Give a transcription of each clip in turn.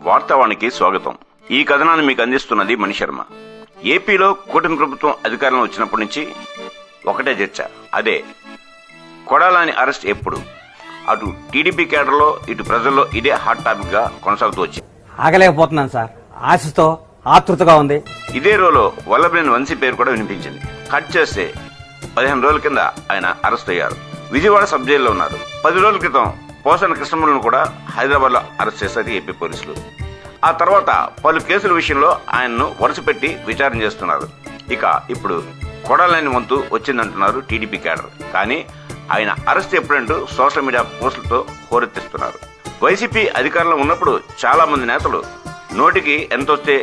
వార్తావానికి స్వాగతం. ఈ కథనాన్ని మీకు అందిస్తున్నది మణిశర్మ ఏపీలో కూటమి ప్రభుత్వం అధికారంలో వచ్చినప్పటి నుంచి ఒకటే చర్చ. అదే కొడాలాని అరెస్ట్ ఎప్పుడు? అటు టీడీపీ కేడర్లో ఇటు ప్రజల్లో ఇదే హాట్ టాపిక్గా కొనసాగుతూ వచ్చింది. ఆగలేకపోతున్నాను సార్. ఆశతో ఆతృతగా ఉంది. ఇదే రోలో వల్లభనేని వంశీ పేరు కూడా వినిపించింది. కట్ చేస్తే పదిహేను రోజుల కింద ఆయన అరెస్ట్ అయ్యారు. విజయవాడ సబ్ జైల్లో ఉన్నారు. పది రోజుల క్రితం పోసన కృష్ణములను కూడా హైదరాబాద్లో అరెస్ట్ చేశారు ఏపీ పోలీసులు. ఆ తర్వాత పలు కేసుల విషయంలో ఆయన్ను వరుసపెట్టి విచారణ చేస్తున్నారు. ఇక ఇప్పుడు కొడాలని వంతు వచ్చిందంటున్నారు టీడీపీ క్యాడర్. కానీ ఆయన అరెస్ట్ ఎప్పుడంటూ సోషల్ మీడియా పోస్టులతో హోరెత్తిస్తున్నారు. వైసీపీ అధికారంలో ఉన్నప్పుడు చాలా మంది నేతలు నోటికి ఎంత వస్తే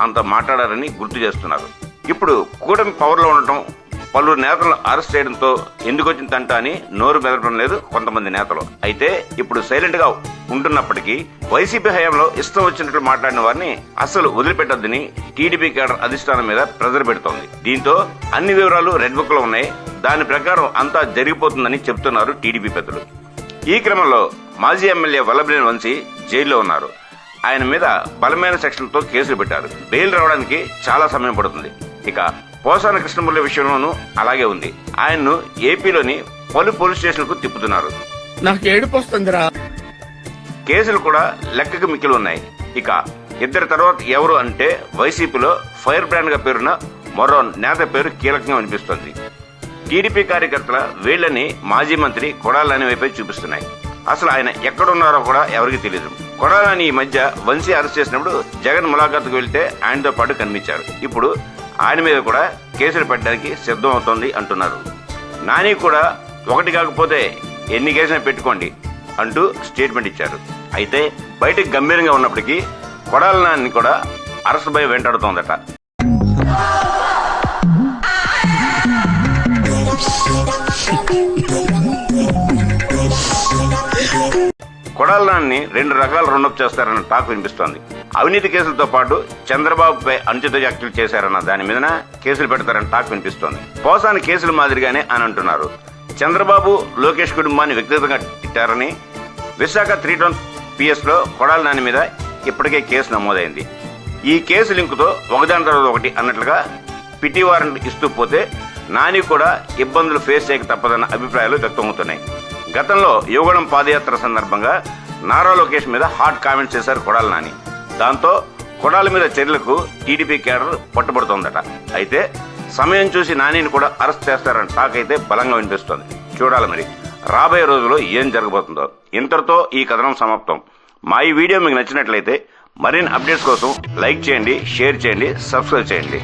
అంత మాట్లాడారని గుర్తు చేస్తున్నారు. ఇప్పుడు కూటమి పవర్లో ఉండటం పలువురు నేతలను అరెస్ట్ చేయడంతో ఎందుకు వచ్చిన తంట అని నోరు మెదపడం లేదు కొంతమంది నేతలు. అయితే ఇప్పుడు సైలెంట్గా ఉంటున్నప్పటికీ వైసీపీ హయాంలో ఇష్టం వచ్చినట్లు మాట్లాడిన వారిని అసలు వదిలిపెట్టొద్దని టీడీపీ కేడర్ అధిష్టానం మీద ప్రెజర్ పెడుతోంది. దీంతో అన్ని వివరాలు రెడ్ బుక్లో ఉన్నాయి. దాని ప్రకారం అంతా జరిగిపోతుందని చెబుతున్నారు టీడీపీ పెద్దలు. ఈ క్రమంలో మాజీ ఎమ్మెల్యే వల్లభనేని వంశీ జైల్లో ఉన్నారు. ఆయన మీద బలమైన సెక్షన్లతో కేసులు పెట్టారు. బెయిల్ రావడానికి చాలా సమయం పడుతుంది. ఇక పోసాన కృష్ణమురళి విషయంలోనూ అలాగే ఉంది. ఆయన్ను ఏపీలోని పలు పోలీస్ స్టేషన్లకు తిప్పుతున్నారు. నాకు ఏడుపు వస్తుందిరా కేసులు కూడా లెక్కకు మిక్కిలు ఉన్నాయి. ఇక ఇద్దరి తర్వాత ఎవరు అంటే వైసీపీలో ఫైర్ బ్రాండ్గా పేరున్న మరో నేత పేరు కీలకంగా అనిపిస్తోంది టీడీపీ కార్యకర్తల వీళ్ళని మాజీ మంత్రి కొడాలని వైపే చూపిస్తున్నాయి. అసలు ఆయన ఎక్కడున్నారో కూడా ఎవరికి తెలియదు కొడాలని ఈ మధ్య వంశీ అరెస్ట్ చేసినప్పుడు జగన్ ములాఖాతుకు వెళ్తే ఆయనతో పాటు కనిపించారు. ఇప్పుడు ఆయన మీద కూడా కేసులు పెట్టడానికి సిద్ధం అవుతోంది అంటున్నారు. నాని కూడా ఒకటి కాకపోతే ఎన్ని కేసులు పెట్టుకోండి అంటూ స్టేట్మెంట్ ఇచ్చారు. అయితే బయటకు గంభీరంగా ఉన్నప్పటికీ కొడాల నాని కూడా అరెస్ట్ భయం వెంటాడుతోందట. కొడాలని రెండు రకాల రౌండప్ చేస్తారన్న టాక్ వినిపిస్తోంది. అవినీతి కేసులతో పాటు చంద్రబాబుపై అనుచిత వ్యాఖ్యలు చేశారన్న దాని మీదన కేసులు పెడతారన్న టాక్ వినిపిస్తోంది. పోసాని కేసుల మాదిరిగానే అని అంటున్నారు. చంద్రబాబు లోకేష్ కుటుంబాన్ని వ్యక్తిగతంగా తిట్టారని విశాఖ త్రీ టౌన్ పిఎస్లో కొడాల నాని మీద ఇప్పటికే కేసు నమోదైంది. ఈ కేసు లింకుతో ఒకదాని తర్వాత ఒకటి అన్నట్లుగా పిటి వారెంట్ ఇస్తూ పోతే నాని కూడా ఇబ్బందులు ఫేస్ చేయక తప్పదన్న అభిప్రాయాలు వ్యక్తమవుతున్నాయి. గతంలో యువగణం పాదయాత్ర సందర్భంగా నారా లోకేష్ మీద హాట్ కామెంట్స్ చేశారు కొడాల నాని. దాంతో కొడాల మీద చర్యలకు టీడీపీ కేడర్ పట్టుబడుతోందట. అయితే సమయం చూసి నానిని కూడా అరెస్ట్ చేస్తారని టాక్ అయితే బలంగా వినిపిస్తోంది. చూడాలి మరి. రాబోయే రోజుల్లో ఏం జరగబోతుందో. ఇంతటితో ఈ కథనం సమాప్తం. మా ఈ వీడియో మీకు నచ్చినట్లయితే మరిన్ని అప్డేట్స్ కోసం లైక్ చేయండి షేర్ చేయండి సబ్స్క్రైబ్ చేయండి.